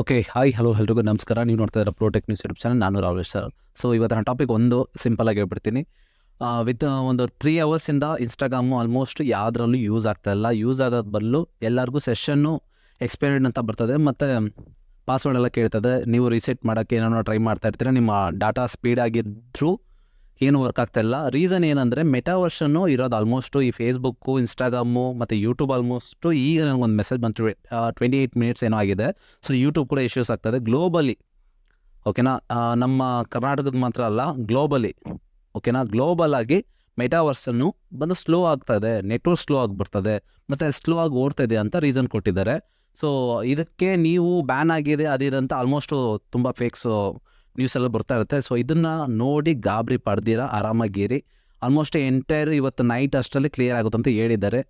Okay hi hello ಎಲ್ರಿಗೂ ನಮಸ್ಕಾರ. ನೀವು ನೋಡ್ತಾ ಇದ್ದೀರಾ ಪ್ರೋಟೆಕ್ ನ್ಯೂಸ್ ಯೂಟ್ಯೂಬ್ ಚಾನಲ್ ನಾನು ರಾವೇಶ್ ಸರ್. ಸೊ ಇವತ್ತಿನ ಟಾಪಿಕ್ ಒಂದು ಸಿಂಪಲ್ ಆಗಿ ಹೇಳ್ಬಿಡ್ತೀನಿ. ವಿತ್ ಒಂದು ತ್ರೀ ಅವರ್ಸಿಂದ ಇನ್ಸ್ಟಾಗ್ರಾಮು ಆಲ್ಮೋಸ್ಟ್ ಯಾವುದ್ರಲ್ಲೂ ಯೂಸ್ ಆಗ್ತಾ ಇಲ್ಲ. ಯೂಸ್ ಆಗೋದು ಬದಲು ಎಲ್ಲರಿಗೂ ಸೆಷನ್ನು ಎಕ್ಸ್ಪೈರ್ಡ್ ಅಂತ ಬರ್ತದೆ. ಮತ್ತು ಪಾಸ್ವರ್ಡ್ ಎಲ್ಲ ಕೇಳ್ತದೆ. ನೀವು ರೀಸೆಟ್ ಮಾಡೋಕ್ಕೆ ಏನೋ ಟ್ರೈ ಮಾಡ್ತಾ ಇರ್ತೀರ. ನಿಮ್ಮ ಡಾಟಾ ಸ್ಪೀಡ್ ಆಗಿದ್ದರೂ ಏನು ವರ್ಕ್ ಆಗ್ತಾ ಇಲ್ಲ. ರೀಸನ್ ಏನಂದರೆ ಮೆಟಾವರ್ಷನ್ನು ಇರೋದು ಆಲ್ಮೋಸ್ಟು ಈ ಫೇಸ್ಬುಕ್ಕು ಇನ್ಸ್ಟಾಗ್ರಾಮು ಮತ್ತು ಯೂಟ್ಯೂಬ್ ಆಲ್ಮೋಸ್ಟು ಈಗ ನನಗೊಂದು ಮೆಸೇಜ್ ಬಂತು. ಟ್ವೆಂಟಿ ಏಯ್ಟ್ ಮಿನಿಟ್ಸ್ ಏನೋ ಆಗಿದೆ. ಸೊ ಯೂಟ್ಯೂಬ್ ಕೂಡ ಇಶ್ಯೂಸ್ ಆಗ್ತದೆ ಗ್ಲೋಬಲಿ ಓಕೆನಾ ನಮ್ಮ ಕರ್ನಾಟಕದ ಮಾತ್ರ ಅಲ್ಲ ಗ್ಲೋಬಲಿ ಓಕೆನಾ ಗ್ಲೋಬಲ್ ಆಗಿ ಮೆಟಾವರ್ಸನ್ನು ಬಂದು ಸ್ಲೋ ಆಗ್ತದೆ. ನೆಟ್ವರ್ಕ್ ಸ್ಲೋ ಆಗಿಬಿಡ್ತದೆ ಮತ್ತು ಸ್ಲೋ ಆಗಿ ಓಡ್ತಾ ಅಂತ ರೀಸನ್ ಕೊಟ್ಟಿದ್ದಾರೆ. ಸೊ ಇದಕ್ಕೆ ನೀವು ಬ್ಯಾನ್ ಆಗಿದೆ, ಅದಿದೆ ಅಂತ ಆಲ್ಮೋಸ್ಟು ತುಂಬ ಫೇಕ್ಸು ನ್ಯೂಸ್ ಎಲ್ಲ ಬರ್ತಾ ಇರುತ್ತೆ. ಸೊ ಇದನ್ನು ನೋಡಿ ಗಾಬರಿ ಪಡೆದಿರ, ಆರಾಮಾಗಿರಿ. ಆಲ್ಮೋಸ್ಟ್ ಎಂಟೈರ್ ಇವತ್ತು ನೈಟ್ ಅಷ್ಟರಲ್ಲಿ ಕ್ಲಿಯರ್ ಆಗುತ್ತೆ ಅಂತ ಹೇಳಿದ್ದಾರೆ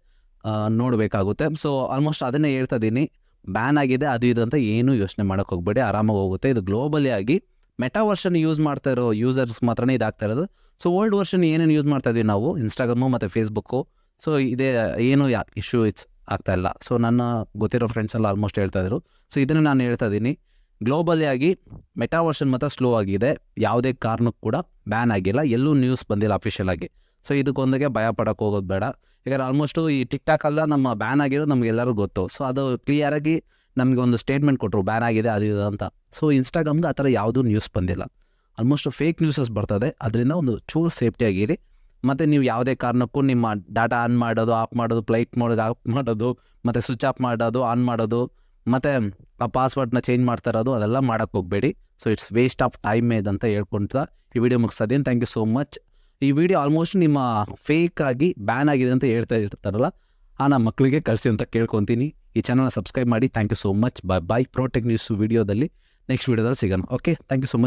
ನೋಡಬೇಕಾಗುತ್ತೆ. ಸೊ ಆಲ್ಮೋಸ್ಟ್ ಅದನ್ನೇ ಹೇಳ್ತಾ ಇದ್ದೀನಿ. ಬ್ಯಾನ್ ಆಗಿದೆ, ಅದು ಇದು ಅಂತ ಏನೂ ಯೋಚನೆ ಮಾಡೋಕೆ ಹೋಗ್ಬೇಡಿ. ಆರಾಮಾಗಿ ಹೋಗುತ್ತೆ. ಇದು ಗ್ಲೋಬಲಿ ಆಗಿ ಮೆಟಾ ವರ್ಷನ್ ಯೂಸ್ ಮಾಡ್ತಾ ಇರೋ ಯೂಸರ್ಸ್ ಮಾತ್ರನೇ ಇದಾಗ್ತಾ ಇರೋದು. ಸೊ ಓಲ್ಡ್ ವರ್ಷನ್ ಏನೇನು ಯೂಸ್ ಮಾಡ್ತಾ ಇದ್ವಿ ನಾವು? ಇನ್ಸ್ಟಾಗ್ರಾಮು ಮತ್ತು ಫೇಸ್ಬುಕ್ಕು ಸೊ ಇದೇ ಏನು ಯಾ ಇಶ್ಯೂ ಇಟ್ಸ್ ಆಗ್ತಾ ಇಲ್ಲ. ಸೊ ನನ್ನ ಗೊತ್ತಿರೋ ಫ್ರೆಂಡ್ಸ್ ಎಲ್ಲ ಆಲ್ಮೋಸ್ಟ್ ಹೇಳ್ತಾ ಇದ್ರು. ಸೊ ಇದನ್ನು ನಾನು ಹೇಳ್ತಾ ಇದ್ದೀನಿ. ಗ್ಲೋಬಲಿ ಆಗಿ ಮೆಟಾವರ್ಷನ್ ಮಾತ್ರ ಸ್ಲೋ ಆಗಿದೆ. ಯಾವುದೇ ಕಾರಣಕ್ಕೂ ಕೂಡ ಬ್ಯಾನ್ ಆಗಿಲ್ಲ. ಎಲ್ಲೂ ನ್ಯೂಸ್ ಬಂದಿಲ್ಲ ಅಫಿಷಿಯಲ್ ಆಗಿ. ಸೊ ಇದಕ್ಕೊಂದಿಗೆ ಭಯ ಪಡೋಕೆ ಹೋಗೋದು ಬೇಡ. ಯಾಕಂದ್ರೆ ಆಲ್ಮೋಸ್ಟು ಈ ಟಿಕ್ ಎಲ್ಲ ನಮ್ಮ ಬ್ಯಾನ್ ಆಗಿರೋದು ನಮಗೆಲ್ಲರೂ ಗೊತ್ತು. ಸೊ ಅದು ಕ್ಲಿಯರಾಗಿ ನಮಗೆ ಒಂದು ಸ್ಟೇಟ್ಮೆಂಟ್ ಕೊಟ್ಟರು ಬ್ಯಾನ್ ಆಗಿದೆ, ಅದು ಇದು ಅಂತ. ಸೊ ಇನ್ಸ್ಟಾಗ್ರಾಮ್ಗೆ ಆ ಥರ ಯಾವುದೂ ನ್ಯೂಸ್ ಬಂದಿಲ್ಲ. ಆಲ್ಮೋಸ್ಟ್ ಫೇಕ್ ನ್ಯೂಸಸ್ ಬರ್ತದೆ. ಅದರಿಂದ ಒಂದು ಚೂರು ಸೇಫ್ಟಿ ಆಗಿರಿ. ಮತ್ತು ನೀವು ಯಾವುದೇ ಕಾರಣಕ್ಕೂ ನಿಮ್ಮ ಡಾಟಾ ಆನ್ ಮಾಡೋದು ಆಫ್ ಮಾಡೋದು ಫ್ಲೈಟ್ ಮಾಡೋದು ಆಫ್ ಮಾಡೋದು, ಮತ್ತು ಸ್ವಿಚ್ ಆಫ್ ಮಾಡೋದು ಆನ್ ಮಾಡೋದು ಮತ್ತು, ಆ ಪಾಸ್ವರ್ಡ್ನ ಚೇಂಜ್ ಮಾಡ್ತಾ ಇರೋದು ಅದೆಲ್ಲ ಮಾಡೋಕ್ಕೆ ಹೋಗಬೇಡಿ. So it's waste of time ಅಂತ ಹೇಳ್ಕೊಂತ ಈ ವಿಡಿಯೋ ಮುಗಿಸೋದೇನು ಥ್ಯಾಂಕ್ ಯು ಸೋ ಮಚ್ ಈ ವಿಡಿಯೋ ಆಲ್ಮೋಸ್ಟ್ ನಿಮ್ಮ ಫೇಕ್ ಆಗಿ ಬ್ಯಾನ್ ಆಗಿದೆ ಅಂತ ಹೇಳ್ತಾ ಇರ್ತಾರಲ್ಲ, ಆ ನಮ್ಮ ಮಕ್ಕಳಿಗೆ ಕಳಿಸಿ ಅಂತ ಕೇಳ್ಕೊತೀನಿ. ಈ ಚಾನಲ್ನ ಸಬ್ಸ್ಕ್ರೈಬ್ ಮಾಡಿ. Thank you so much bye bye Protek News ವಿಡಿಯೋದಲ್ಲಿ ನೆಕ್ಸ್ಟ್ ವಿಡಿಯೋದಲ್ಲಿ ಸಿಗೋಣ. Okay thank you so much